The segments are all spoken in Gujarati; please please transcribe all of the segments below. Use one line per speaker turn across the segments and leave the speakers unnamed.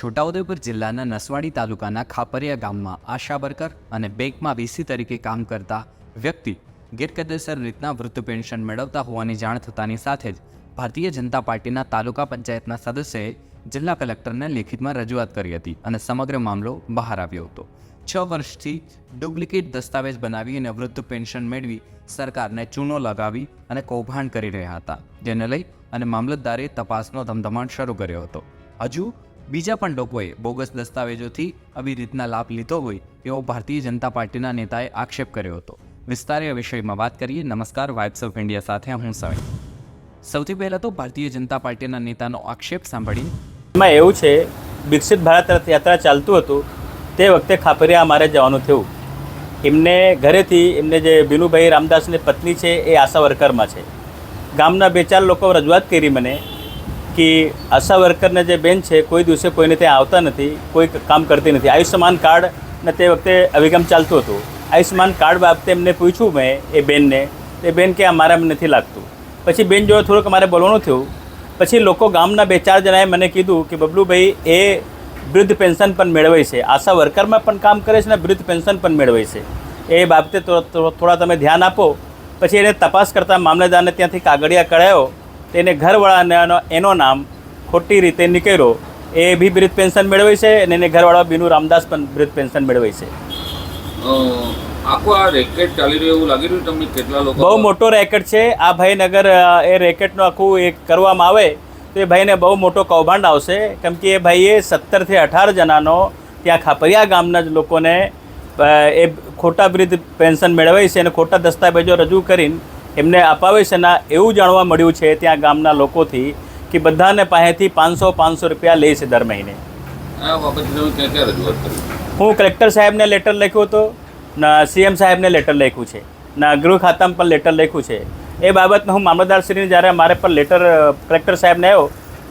છોટાઉદેપુર જિલ્લાના નસવાડી તાલુકાના ખાપરિયા ગામમાં આશા અને બેંકમાં વીસી તરીકે કામ કરતા વ્યક્તિ ગેરકાયદેસર રીતના વૃદ્ધ પેન્શન મેળવતા હોવાની જાણ થતાની સાથે જ ભારતીય જનતા પાર્ટીના તાલુકા પંચાયતના સદસ્યએ જિલ્લા કલેક્ટરને લેખિતમાં રજૂઆત કરી હતી અને સમગ્ર મામલો બહાર આવ્યો હતો. છ વર્ષથી ડુપ્લિકેટ દસ્તાવેજ બનાવી અને વૃદ્ધ પેન્શન મેળવી સરકારને ચૂનો લગાવી અને કૌભાંડ કરી રહ્યા હતા. જેને લઈ અને મામલતદારે તપાસનો ધમધમાટ શરૂ કર્યો હતો. હજુ બીજા પણ લોકોએ બોગસ દસ્તાવેજોથી આવી રીતના લાભ લીધો હોય એવો ભારતીય જનતા પાર્ટીના નેતાએ આક્ષેપ કર્યો હતો. વિસ્તારે વિષયમાં વાત કરીએ. નમસ્કાર વાઇબ્સ ઓફ ઇન્ડિયા સાથે હું સવિન. સૌથી પહેલાં તો ભારતીય જનતા પાર્ટીના નેતાનો આક્ષેપ સાંભળી
એમાં એવું છે, વિકસિત ભારત યાત્રા ચાલતું હતું, તે વખતે ખાપરિયા અમારે જવાનું થયું. એમને ઘરેથી, એમને જે બિનુભાઈ રામદાસની પત્ની છે, એ આશા વર્કરમાં છે. ગામના બે ચાર લોકો રજૂઆત કરી મને કે આશા વર્કરને જે બેન છે, કોઈ દિવસે કોઈને ત્યાં આવતા નથી, કોઈ કામ કરતી નથી. આયુષ્યમાન કાર્ડને તે વખતે અભિગમ ચાલતું હતું. આયુષ્યમાન કાર્ડ બાબતે એમને પૂછ્યું મેં એ બેનને એ બેન કે અમારામાં નથી લાગતું. પછી બેન જોડે થોડુંક અમારે બોલવાનું થયું. પછી લોકો ગામના બે ચાર જણાએ મને કીધું કે, બબલુભાઈ, એ વૃદ્ધ પેન્શન પણ મેળવે છે. આશા વર્કરમાં પણ કામ કરે છે ને વૃદ્ધ પેન્શન પણ મેળવે છે. એ બાબતે તો- તો- થોડા તમે ધ્યાન આપો. પછી એને તપાસ કરતાં મામલેદારને ત્યાંથી કાગળિયા કઢાયો. તેને ઘરવાળાને એનો- નામ ખોટી રીતે નીકળ્યો. એ બી વૃદ્ધ પેન્શન મેળવે છે અને એને ઘરવાળા બીનુ રામદાસ પણ વૃદ્ધ પેન્શન મેળવે છે.
આખું આ રેકેટ ચાલી રહ્યું એવું લાગી રહ્યું તમને? કેટલા લોકો
બહુ મોટો રેકેટ છે. આ ભાઈનગર એ રેકેટનું આખું એક કરવામાં આવે તો એ ભાઈને બહુ મોટો કૌભાંડ આવશે. કેમ કે એ ભાઈએ સત્તરથી અઢાર જણાનો ત્યાં ખાપરિયા ગામના જ લોકોને એ ખોટા વૃદ્ધ પેન્શન મેળવે છે અને ખોટા દસ્તાવેજો રજૂ કરીને એમને અપાવે છે ના એવું જાણવા મળ્યું છે ત્યાં ગામના લોકોથી કે બધાને પાસેથી પાંચસો પાંચસો રૂપિયા લે છે દર મહિને. હું કલેક્ટર સાહેબને લેટર લખ્યો હતો ના સીએમ સાહેબને લેટર લખ્યું છે ના ગૃહ ખાતામાં પણ લેટર લખ્યું છે. એ બાબતમાં હું મામલતદારશ્રીને જ્યારે મારે પર લેટર કલેક્ટર સાહેબને આવ્યો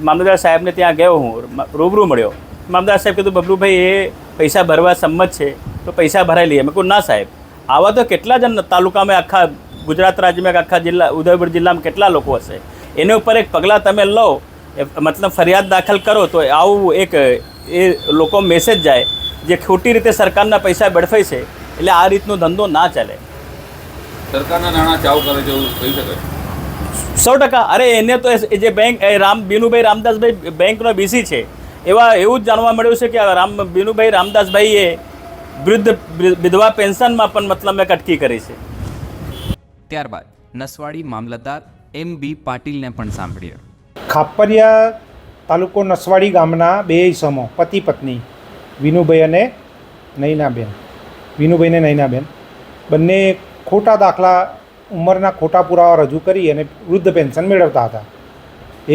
મામલતદાર સાહેબને ત્યાં ગયો હું રૂબરૂ મળ્યો. મામલતદાર સાહેબ કીધું બબલુભાઈ એ પૈસા ભરવા સંમત છે તો પૈસા ભરાઈ લઈએ. મેં કહું ના સાહેબ આવા તો કેટલા જણ તાલુકામાં આખા ગુજરાત રાજ્યમાં આખા જિલ્લા ઉદયપુર જિલ્લામાં કેટલા લોકો હશે? એના ઉપર એક પગલાં તમે લો મતલબ ફરિયાદ દાખલ કરો તો આવું એક એ લોકો મેસેજ જાય જે ખોટી રીતે સરકારના પૈસા બળફાય છે એટલે આ રીતનો ધંધો ના ચાલે.
સરકારના નાણાં ચાવ કરે છે એવું કહી શકાય?
સો ટકા. અરે એને તો એ જે બેંક એ રામ બીનુભાઈ રામદાસભાઈ બેંકનો બીસી છે એવા એવું જ જાણવા મળ્યું છે કે રામ બીનુભાઈ રામદાસભાઈએ વૃદ્ધ વિધવા પેન્શનમાં પણ મતલબ મેં કટકી કરી છે.
ત્યારબાદ નસવાડી મામલતદાર એમ બી પાટીલને પણ સાંભળીએ
ખાપરિયા તાલુકો નસવાડી ગામના બે ઈસમો પતિ પત્ની, વિનુભાઈ અને નૈનાબેન. વિનુભાઈને નૈનાબેન. બંને ખોટા દાખલા ઉંમરના ખોટા પુરાવા રજૂ કરી અને વૃદ્ધ પેન્શન મેળવતા હતા.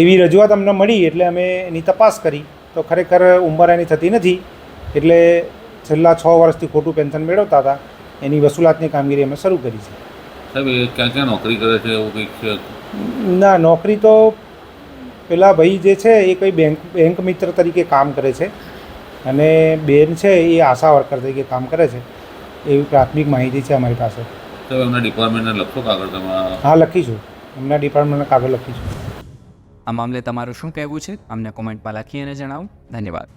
એવી રજૂઆત અમને મળી એટલે અમે એની તપાસ કરી. તો ખરેખર ઉંમર એની થતી નથી એટલે છેલ્લા છ વર્ષથી ખોટું પેન્શન મેળવતા હતા. એની વસૂલાતની કામગીરી અમે શરૂ કરી છે.
સાહેબ એ ક્યાં ક્યાં નોકરી કરે છે એવું કંઈક છે?
ના નોકરી તો પેલા ભાઈ જે છે એ કંઈ બેંક બેંક મિત્ર તરીકે કામ કરે છે. અને બેન છે એ આશા વર્કર તરીકે કામ કરે છે. એવી પ્રાથમિક માહિતી છે અમારી પાસે.
તો એમના ડિપાર્ટમેન્ટને લખો કાગળ તમે
હા લખીશું એમના ડિપાર્ટમેન્ટના કાગળ લખીશું
આ મામલે તમારું શું કહેવું છે? અમને કોમેન્ટમાં લખી અને જણાવો. ધન્યવાદ.